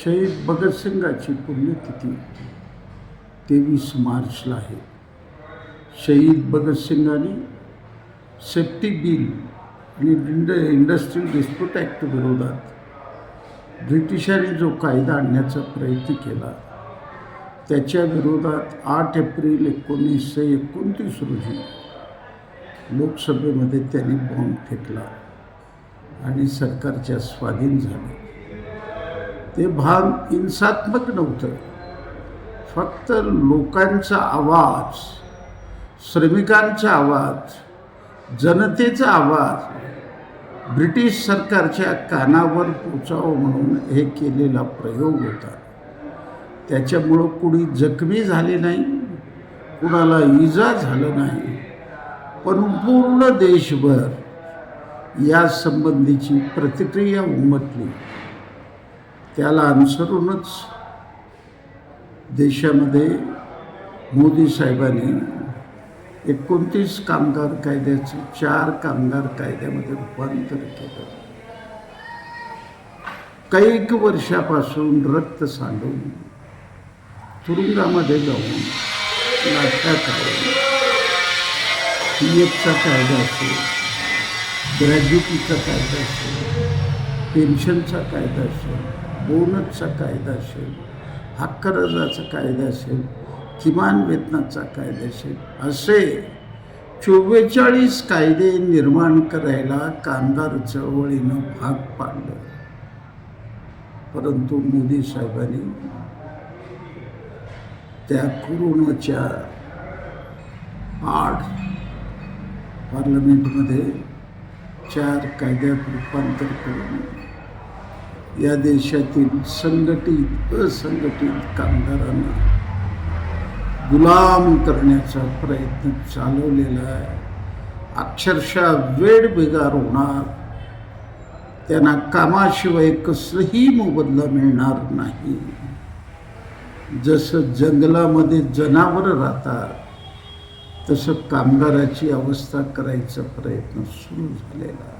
शहीद भगतसिंगाची पुण्यतिथी तेवीस मार्चला आहे. शहीद भगतसिंगाने सेफ्टी बिल आणि इंड इंडस्ट्रियल डिस्प्यूट ॲक्ट विरोधात ब्रिटिशांनी जो कायदा आणण्याचा प्रयत्न केला त्याच्या विरोधात आठ एप्रिल एकोणीसशे एकोणतीस रोजी लोकसभेमध्ये त्यांनी बॉम्ब फेकला आणि सरकारच्या स्वाधीन झाले. ते भान हिंसात्मक नव्हतं. फक्त लोकांचा आवाज श्रमिकांचा आवाज जनतेचा आवाज ब्रिटिश सरकारच्या कानावर पोचावं म्हणून हे केलेला प्रयोग होता. त्याच्यामुळं कुणी जखमी झाले नाही कुणाला इजा झालं नाही. पण पूर्ण देशभर या संबंधीची प्रतिक्रिया उमटली. त्याला अनुसरूनच देशामध्ये मोदी साहेबांनी एकोणतीस कामगार कायद्याचं चार कामगार कायद्यामध्ये रूपांतर केलं. कैक वर्षापासून रक्त सांडून तुरुंगामध्ये जाऊन नाटका काढून पी एफचा कायदा असेल ग्रॅज्युटीचा कायदा असेल पेन्शनचा कायदा असेल बोनसचा कायदा असेल हक्करजाचा कायदा असेल किमान वेतनाचा कायदा असेल असे चव्वेचाळीस कायदे निर्माण करायला कामगार चळवळीनं भाग पाडलं. परंतु मोदी साहेबांनी त्या कोरोनाच्या आठ पार्लमेंटमध्ये चार कायद्यात रूपांतर करून या देशातील संघटित असंघटित कामगारांना गुलाम करण्याचा प्रयत्न चालवलेला आहे. अक्षरशः वेळ बेगार होणार. त्यांना कामाशिवाय कसलंही मोबदला मिळणार नाही. जसं जंगलामध्ये जनावरं राहतात तसं कामगाराची अवस्था करायचा प्रयत्न सुरू झालेला आहे.